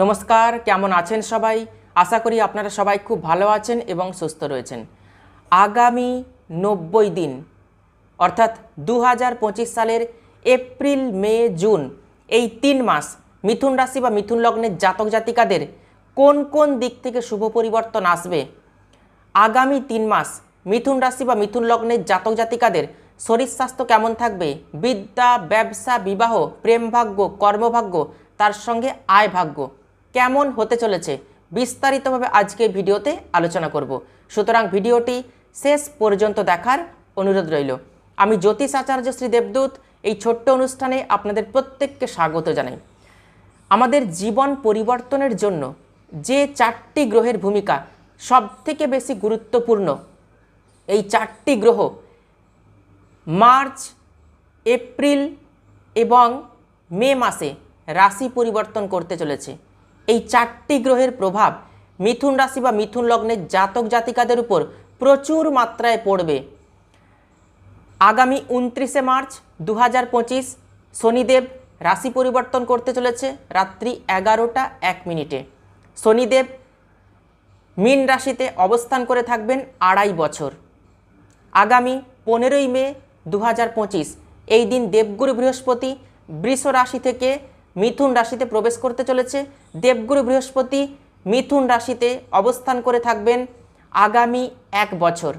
নমস্কার, কেমন আছেন সবাই? আশা করি আপনারা সবাই খুব ভালো আছেন এবং সুস্থ রয়েছেন। আগামী নব্বই দিন, অর্থাৎ দু হাজার পঁচিশ সালের এপ্রিল, মে, জুন, এই তিন মাস মিথুন রাশি বা মিথুন লগ্নের জাতক জাতিকাদের কোন কোন দিক থেকে শুভ পরিবর্তন আসবে? আগামী তিন মাস মিথুন রাশি বা মিথুন লগ্নের জাতক জাতিকাদের শরীর স্বাস্থ্য কেমন থাকবে? বিদ্যা, ব্যবসা, বিবাহ, প্রেম ভাগ্য, কর্মভাগ্য, তার সঙ্গে আয় ভাগ্য। কেমন হতে চলেছে বিস্তারিতভাবে আজকে ভিডিওতে আলোচনা করব। সুতরাং ভিডিওটি শেষ পর্যন্ত দেখার অনুরোধ রইল। আমি জ্যোতিষ আচার্য শ্রী দেবদূত, এই ছোট্ট অনুষ্ঠানে আপনাদের প্রত্যেককে স্বাগত জানাই। আমাদের জীবন পরিবর্তনের জন্য যে চারটি গ্রহের ভূমিকা সবথেকে বেশি গুরুত্বপূর্ণ, এই চারটি গ্রহ মার্চ, এপ্রিল এবং মে মাসে রাশি পরিবর্তন করতে চলেছে। এই চারটি গ্রহের প্রভাব মিথুন রাশি বা মিথুন লগ্নের জাতক জাতিকাদের উপর প্রচুর মাত্রায় পড়বে। আগামী উনত্রিশে মার্চ দু হাজার পঁচিশ শনিদেব রাশি পরিবর্তন করতে চলেছে রাত্রি এগারোটা এক মিনিটে। শনিদেব মীন রাশিতে অবস্থান করে থাকবেন আড়াই বছর। আগামী পনেরোই মে দু হাজার পঁচিশ এই দিন দেবগুরু বৃহস্পতি বৃষ রাশি থেকে মিথুন রাশিতে প্রবেশ করতে চলেছে। দেবগুরু বৃহস্পতি মিথুন রাশিতে অবস্থান করে থাকবেন আগামী এক বছর।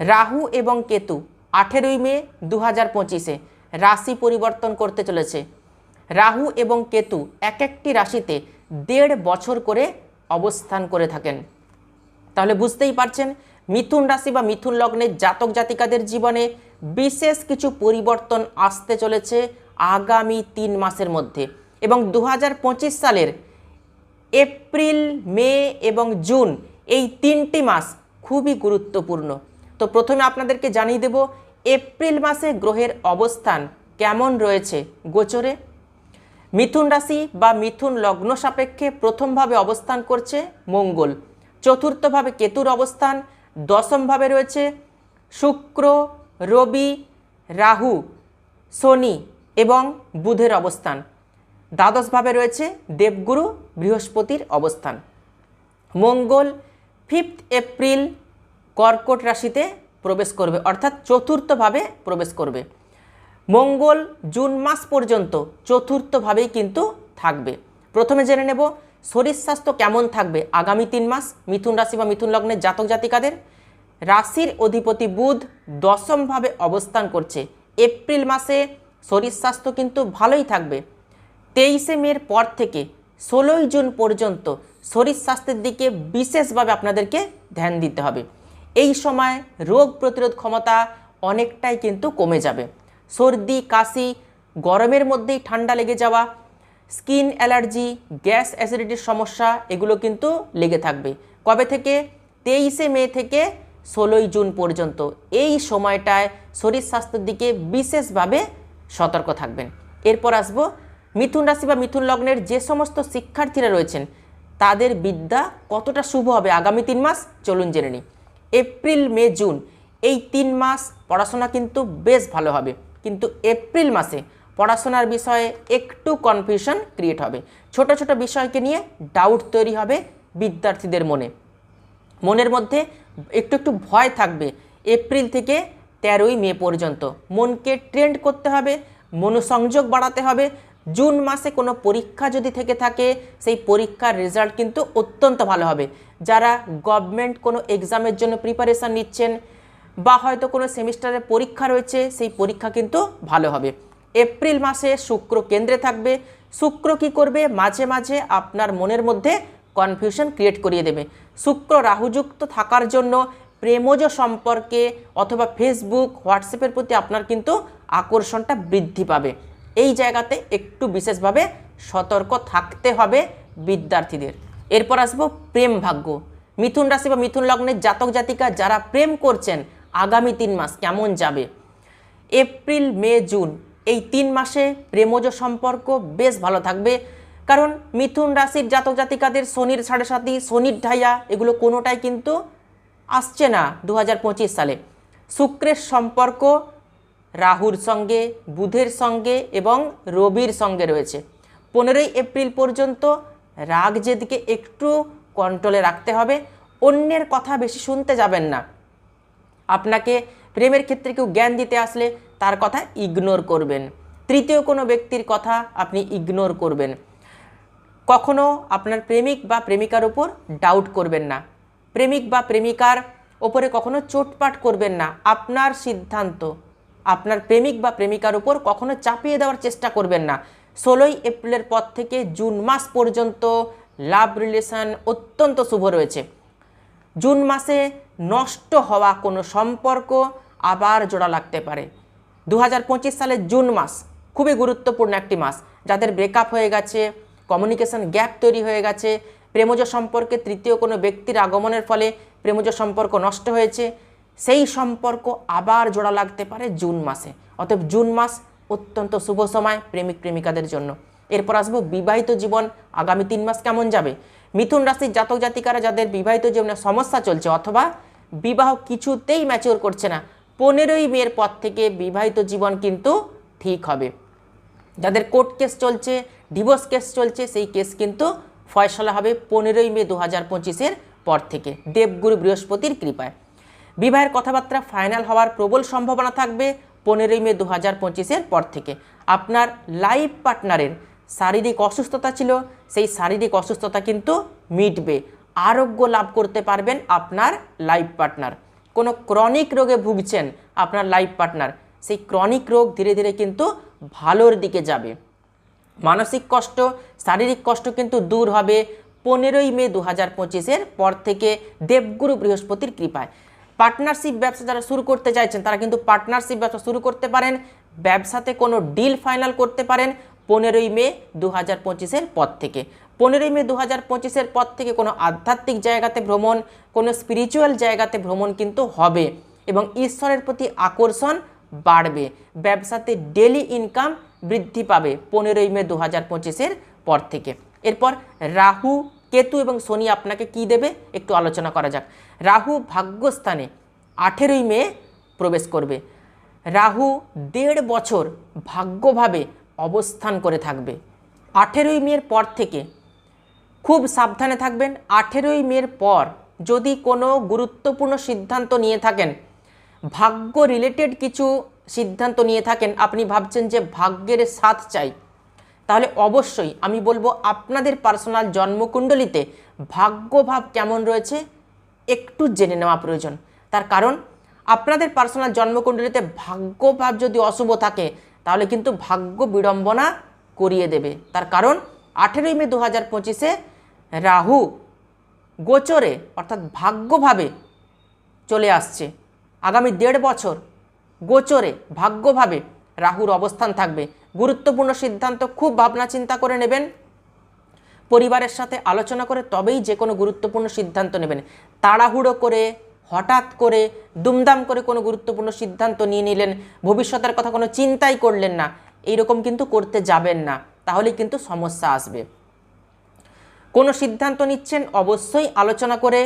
রাহু এবং কেতু আঠেরোই মে দু হাজার পঁচিশে রাশি পরিবর্তন করতে চলেছে। রাহু এবং কেতু এক একটি রাশিতে দেড় বছর করে অবস্থান করে থাকেন। তাহলে বুঝতেই পারছেন, মিথুন রাশি বা মিথুন লগ্নের জাতক জাতিকাদের জীবনে বিশেষ কিছু পরিবর্তন আসতে চলেছে আগামী তিন মাসের মধ্যে এবং দু হাজার পঁচিশ সালের এপ্রিল, মে এবং জুন এই তিনটি মাস খুবই গুরুত্বপূর্ণ। তো প্রথমে আপনাদেরকে জানিয়ে দেব এপ্রিল মাসে গ্রহের অবস্থান কেমন রয়েছে গোচরে। মিথুন রাশি বা মিথুন লগ্ন সাপেক্ষে প্রথমভাবে অবস্থান করছে মঙ্গল। চতুর্থভাবে কেতুর অবস্থান। দশমভাবে রয়েছে শুক্র, রবি, রাহু, শনি। এবং বুধের অবস্থান। দ্বাদশভাবে রয়েছে দেবগুরু বৃহস্পতির অবস্থান। মঙ্গল ফিফথ এপ্রিল কর্কট রাশিতে প্রবেশ করবে, অর্থাৎ চতুর্থভাবে প্রবেশ করবে। মঙ্গল জুন মাস পর্যন্ত চতুর্থভাবেই কিন্তু থাকবে। প্রথমে জেনে নেব শরীর স্বাস্থ্য কেমন থাকবে আগামী তিন মাস, মিথুন রাশি বা মিথুন লগ্নের জাতক জাতিকাদের। রাশির অধিপতি বুধ দশমভাবে অবস্থান করছে, এপ্রিল মাসে শরীর স্বাস্থ্য কিন্তু ভালোই থাকবে। তেইশে মের পর থেকে ষোলোই জুন পর্যন্ত শরীর স্বাস্থ্যের দিকে বিশেষভাবে আপনাদেরকে ধ্যান দিতে হবে। এই সময় রোগ প্রতিরোধ ক্ষমতা অনেকটাই কিন্তু কমে যাবে। সর্দি, কাশি, গরমের মধ্যেই ঠান্ডা লেগে যাওয়া, স্কিন অ্যালার্জি, গ্যাস অ্যাসিডিটির সমস্যা, এগুলো কিন্তু লেগে থাকবে। কবে থেকে? তেইশে মে থেকে ষোলোই জুন পর্যন্ত। এই সময়টায় শরীর স্বাস্থ্যের দিকে বিশেষভাবে সতর্ক থাকবেন। এরপর আসব, মিথুন রাশি বা মিথুন লগ্নের যে সমস্ত শিক্ষার্থীরা রয়েছেন, তাদের বিদ্যা কতটা শুভ হবে আগামী তিন মাস? চলুন জেনে নিই। এপ্রিল, মে, জুন, এই তিন মাস পড়াশোনা কিন্তু বেশ ভালো হবে। কিন্তু এপ্রিল মাসে পড়াশোনার বিষয়ে একটু কনফিউশন ক্রিয়েট হবে। ছোট ছোট বিষয়কে নিয়ে ডাউট তৈরি হবে বিদ্যার্থীদের মনে। মনের মধ্যে একটু একটু ভয় থাকবে। এপ্রিল থেকে তেরোই মে পর্যন্ত। মনকে ট্রেন্ড করতে হবে, মনোসংযোগ বাড়াতে হবে। জুন মাসে কোনো পরীক্ষা যদি থেকে থাকে, সেই পরীক্ষার রেজাল্ট কিন্তু অত্যন্ত ভালো হবে। যারা গভর্নমেন্ট কোনো এক্সামের জন্য প্রিপারেশান নিচ্ছেন বা হয়তো কোনো সেমিস্টারের পরীক্ষা রয়েছে, সেই পরীক্ষা কিন্তু ভালো হবে। এপ্রিল মাসে শুক্র কেন্দ্রে থাকবে। শুক্র কি করবে? মাঝে মাঝে আপনার মনের মধ্যে কনফিউশন ক্রিয়েট করিয়ে দেবে। শুক্র রাহুযুক্ত থাকার জন্য প্রেমজ সম্পর্কে অথবা ফেসবুক হোয়াটসঅ্যাপের প্রতি আপনার কিন্তু আকর্ষণটা বৃদ্ধি পাবে। এই জায়গাতে একটু বিশেষভাবে সতর্ক থাকতে হবে বিদ্যার্থীদের। এরপর আসব প্রেম ভাগ্য। মিথুন রাশি বা মিথুন লগ্নের জাতক জাতিকা যারা প্রেম করছেন, আগামী তিন মাস কেমন যাবে? এপ্রিল, মে, জুন, এই তিন মাসে প্রেমজ সম্পর্ক বেশ ভালো থাকবে। কারণ মিথুন রাশির জাতক জাতিকাদের শনির সাড়ে সাতি, শনির ঢাইয়া, এগুলো কোনোটাই কিন্তু আসছে না দু হাজার পঁচিশ সালে। শুক্রের সম্পর্ক রাহুর সঙ্গে, বুধের সঙ্গে এবং রবির সঙ্গে রয়েছে। পনেরোই এপ্রিল পর্যন্ত রাগ জেদকে একটু কন্ট্রোলে রাখতে হবে, অন্যের কথা বেশি শুনতে যাবেন না। আপনাকে প্রেমের ক্ষেত্রে কেউ জ্ঞান দিতে আসলে তার কথা ইগনোর করবেন। তৃতীয় কোনো ব্যক্তির কথা আপনি ইগনোর করবেন। কখনো আপনার প্রেমিক বা প্রেমিকার উপর ডাউট করবেন না। প্রেমিক বা প্রেমিকার ওপরে কখনো চোটপাট করবেন না। আপনার সিদ্ধান্ত, আপনার প্রেমিক বা প্রেমিকার উপর কখনো চাপিয়ে দেওয়ার চেষ্টা করবেন না। ষোলোই এপ্রিলের পর থেকে জুন মাস পর্যন্ত লাভ রিলেশন অত্যন্ত শুভ রয়েছে। জুন মাসে নষ্ট হওয়া কোনো সম্পর্ক আবার জোড়া লাগতে পারে। দু হাজার পঁচিশ সালের জুন মাস খুবই গুরুত্বপূর্ণ একটি মাস। যাদের ব্রেকআপ হয়ে গেছে কমিউনিকেশন গ্যাপ তৈরি হয়ে গেছে প্রেমজ সম্পর্কে তৃতীয় কোনো ব্যক্তির আগমনের ফলে প্রেমজ সম্পর্ক নষ্ট হয়েছে। সেই সম্পর্ক আবার জোড়া লাগতে পারে জুন মাসে। অতএব জুন মাস অত্যন্ত শুভ সময় প্রেমিক প্রেমিকাদের জন্য। এরপর আসব বিবাহিত জীবন। আগামী তিন মাস কেমন যাবে? মিথুন রাশির জাতক জাতিকারা যাদের বিবাহিত জীবনে সমস্যা চলছে অথবা বিবাহ কিছুতেই ম্যাচিওর করছে না, পনেরোই মেয়ের পর থেকে বিবাহিত জীবন কিন্তু ঠিক হবে। যাদের কোর্ট কেস চলছে ডিভোর্স কেস চলছে, সেই কেস কিন্তু ফয়সলা হবে পনেরোই মে দু হাজার পঁচিশের পর থেকে। দেবগুরু বৃহস্পতির কৃপায়। বিবাহের কথাবার্তা ফাইনাল হওয়ার প্রবল সম্ভাবনা থাকবে পনেরোই মে দু হাজার পঁচিশের পর থেকে। আপনার লাইফ পার্টনারের শারীরিক অসুস্থতা ছিল, সেই শারীরিক অসুস্থতা কিন্তু মিটবে। আরোগ্য লাভ করতে পারবেন আপনার লাইফ পার্টনার। কোনো ক্রনিক রোগে ভুগছেন আপনার লাইফ পার্টনার, সেই ক্রনিক রোগ ধীরে ধীরে কিন্তু ভালোর দিকে যাবে। মানসিক কষ্ট, শারীরিক কষ্ট কিন্তু দূর হবে পনেরোই মে দু হাজার পঁচিশের পর থেকে দেবগুরু বৃহস্পতির কৃপায়। পার্টনারশিপ ব্যবসা যারা শুরু করতে চাইছেন, তারা কিন্তু পার্টনারশিপ ব্যবসা শুরু করতে পারেন, ব্যবসাতে কোনো ডিল ফাইনাল করতে পারেন পনেরোই মে দু হাজার পঁচিশের পর থেকে। পনেরোই মে দু হাজার পঁচিশের পর থেকে কোনো আধ্যাত্মিক জায়গাতে ভ্রমণ, কোনো স্পিরিচুয়াল জায়গাতে ভ্রমণ কিন্তু হবে এবং ঈশ্বরের প্রতি আকর্ষণ বাড়বে। ব্যবসাতে ডেলি ইনকাম বৃদ্ধি পাবে পনেরোই মে দু হাজার পঁচিশের পর থেকে। এরপর রাহু, কেতু এবং শনি আপনাকে কি দেবে? একটু আলোচনা করা যাক। রাহু ভাগ্যস্থানে আঠেরোই মে প্রবেশ করবে। রাহু দেড় বছর ভাগ্যভাবে অবস্থান করে থাকবে। আঠেরোই মের পর থেকে খুব সাবধানে থাকবেন। আঠেরোই মের পর যদি কোনো গুরুত্বপূর্ণ সিদ্ধান্ত নিয়ে থাকেন, ভাগ্য রিলেটেড কিছু সিদ্ধান্ত নিয়ে থাকেন, আপনি ভাবছেন যে ভাগ্যের সাথ চাই। তাহলে অবশ্যই আমি বলব আপনাদের পার্সোনাল জন্মকুণ্ডলিতে ভাগ্যভাব কেমন রয়েছে একটু জেনে নেওয়া প্রয়োজন। তার কারণ, আপনাদের পার্সোনাল জন্মকুণ্ডলিতে ভাগ্যভাব যদি অশুভ থাকে, তাহলে কিন্তু ভাগ্য বিড়ম্বনা করিয়ে দেবে। তার কারণ, আঠেরোই মে দু হাজার পঁচিশে রাহু গোচরে, অর্থাৎ ভাগ্যভাবে চলে আসছে। আগামী দেড় বছর গোচরে, ভাগ্যভাবে রাহুর অবস্থান থাকবে। গুরুত্বপূর্ণ সিদ্ধান্ত খুব ভাবনা চিন্তা করে নেবেন। পরিবারের সাথে আলোচনা করে তবেই যে কোনো গুরুত্বপূর্ণ সিদ্ধান্ত নেবেন। তাড়াহুড়ো করে, হঠাৎ করে, দুমদাম করে কোনো গুরুত্বপূর্ণ সিদ্ধান্ত নিয়ে নিলেন, ভবিষ্যতের কথা কোনো চিন্তাই করলেন না এইরকম কিন্তু করতে যাবেন না তাহলে কিন্তু সমস্যা আসবে। কোনো সিদ্ধান্ত নিচ্ছেন, অবশ্যই আলোচনা করে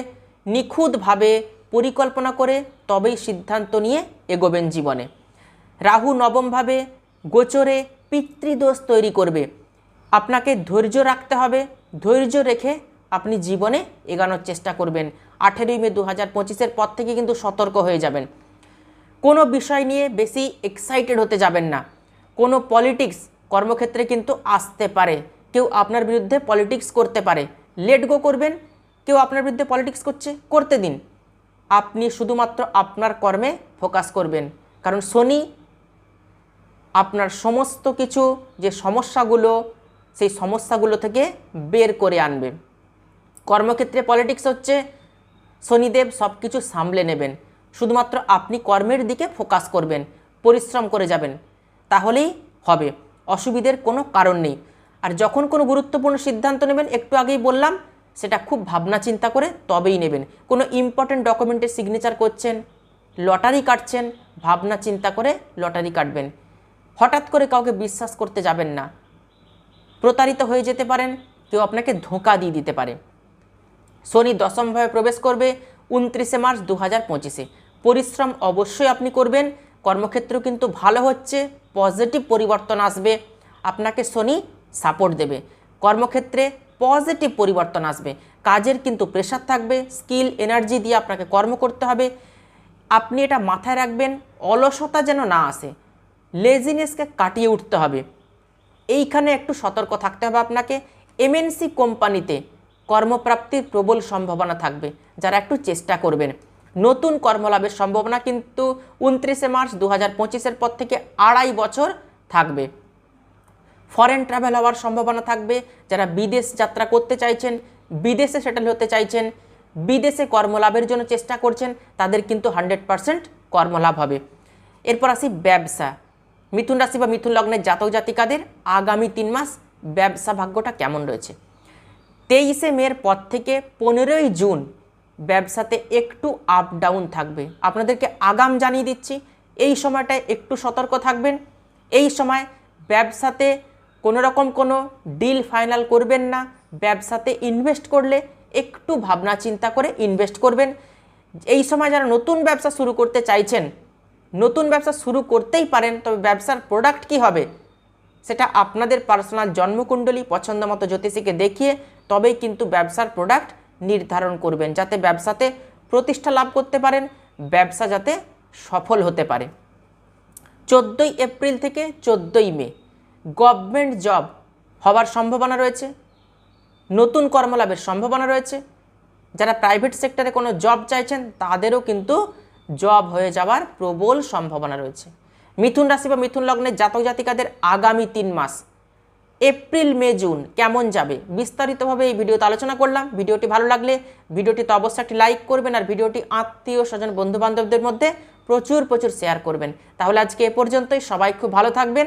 নিখুঁতভাবে পরিকল্পনা করে তবেই সিদ্ধান্ত নিয়ে এগোবেন জীবনে। রাহু নবমভাবে গোচরে পিতৃদোষ তৈরি করবে। আপনাকে ধৈর্য রাখতে হবে। ধৈর্য রেখে আপনি জীবনে এগানোর চেষ্টা করবেন। আঠেরোই মে দু হাজার পঁচিশের পর থেকে কিন্তু সতর্ক হয়ে যাবেন। কোনো বিষয় নিয়ে বেশি এক্সাইটেড হতে যাবেন না। কোনো পলিটিক্স কর্মক্ষেত্রে কিন্তু আসতে পারে। কেউ আপনার বিরুদ্ধে পলিটিক্স করতে পারে। লেট গো করবেন। কেউ আপনার বিরুদ্ধে পলিটিক্স করছে, করতে দিন। আপনি শুধুমাত্র আপনার কর্মে ফোকাস করবেন। কারণ শনি আপনার সমস্ত কিছু, যে সমস্যাগুলো, সেই সমস্যাগুলো থেকে বের করে আনবে। কর্মক্ষেত্রে পলিটিক্স হচ্ছে শনিদেব সব কিছু সামলে নেবেন। শুধুমাত্র আপনি কর্মের দিকে ফোকাস করবেন, পরিশ্রম করে যাবেন। তাহলেই হবে। অসুবিধের কোনো কারণ নেই। আর যখন কোনো গুরুত্বপূর্ণ সিদ্ধান্ত নেবেন, একটু আগেই বললাম সেটা খুব ভাবনা চিন্তা করে তবেই নেবেন। কোনো ইম্পর্টেন্ট ডকুমেন্টের সিগনেচার করছেন লটারি কাটছেন, ভাবনা চিন্তা করে লটারি কাটবেন। হঠাৎ করে কাউকে বিশ্বাস করতে যাবেন না। প্রতারিত হয়ে যেতে পারেন, কেউ আপনাকে ধোঁকা দিয়ে দিতে পারে। শনি দশমভাবে প্রবেশ করবে উনত্রিশে মার্চ দু হাজার পঁচিশে। পরিশ্রম অবশ্যই আপনি করবেন, কর্মক্ষেত্র কিন্তু ভালো হচ্ছে পজিটিভ পরিবর্তন আসবে, আপনাকে শনি সাপোর্ট দেবে। কর্মক্ষেত্রে পজিটিভ পরিবর্তন আসবে। কাজের কিন্তু প্রেশার থাকবে স্কিল এনার্জি দিয়ে আপনাকে কর্ম করতে হবে। আপনি এটা মাথায় রাখবেন, অলসতা যেন না আসে। লেজিনেসকে কাটিয়ে উঠতে হবে। এইখানে একটু সতর্ক থাকতে হবে আপনাকে। এমএনসি কোম্পানিতে কর্মপ্রাপ্তির প্রবল সম্ভাবনা থাকবে, যারা একটু চেষ্টা করবেন। নতুন কর্মলাভের সম্ভাবনা কিন্তু উনত্রিশে মার্চ দু হাজার পঁচিশের পর থেকে আড়াই বছর থাকবে। ফরেন ট্রাভেল হওয়ার সম্ভাবনা থাকবে। যারা বিদেশ যাত্রা করতে চাইছেন, বিদেশে সেটেল হতে চাইছেন, বিদেশে কর্মলাভের জন্য চেষ্টা করছেন, তাদের কিন্তু হান্ড্রেড পারসেন্ট কর্মলাভ হবে। এরপর আসি ব্যবসা। মিথুন রাশি বা মিথুন লগ্নের জাতক জাতিকাদের আগামী তিন মাস ব্যবসা ভাগ্যটা কেমন রয়েছে? তেইশে মের পর থেকে পনেরোই জুন ব্যবসাতে একটু আপ ডাউন থাকবে। আপনাদেরকে আগাম জানিয়ে দিচ্ছি, এই সময়টায় একটু সতর্ক থাকবেন। এই সময় ব্যবসাতে কোনো রকম কোনো ডিল ফাইনাল করবেন না। ব্যবসাতে ইনভেস্ট করলে একটু ভাবনা চিন্তা করে ইনভেস্ট করবেন। এই সময় যারা নতুন ব্যবসা শুরু করতে চাইছেন, নতুন ব্যবসা শুরু করতেই পারেন, তবে ব্যবসার প্রোডাক্ট কি হবে? সেটা আপনাদের পার্সোনাল জন্মকুণ্ডলী পছন্দ মতো জ্যোতিষীকে দেখিয়ে তবেই কিন্তু ব্যবসার প্রোডাক্ট নির্ধারণ করবেন, যাতে ব্যবসাতে প্রতিষ্ঠা লাভ করতে পারেন, ব্যবসা যাতে সফল হতে পারে। চোদ্দোই এপ্রিল থেকে চোদ্দোই মে গভর্নমেন্ট জব হওয়ার সম্ভাবনা রয়েছে, নতুন কর্মলাভের সম্ভাবনা রয়েছে, যারা প্রাইভেট সেক্টরে কোনো জব চাইছেন তাদেরও কিন্তু জব হয়ে যাওয়ার প্রবল সম্ভাবনা রয়েছে। মিথুন রাশি বা মিথুন লগ্নের জাতক জাতিকাদের আগামী তিন মাস, এপ্রিল, মে, জুন কেমন যাবে? বিস্তারিতভাবে এই ভিডিওতে আলোচনা করলাম। ভিডিওটি ভালো লাগলে ভিডিওটিতে অবশ্যই একটি লাইক করবেন আর ভিডিওটি আত্মীয় স্বজন বন্ধু বান্ধবদের মধ্যে প্রচুর প্রচুর শেয়ার করবেন। তাহলে আজকে এ পর্যন্তই। সবাই খুব ভালো থাকবেন।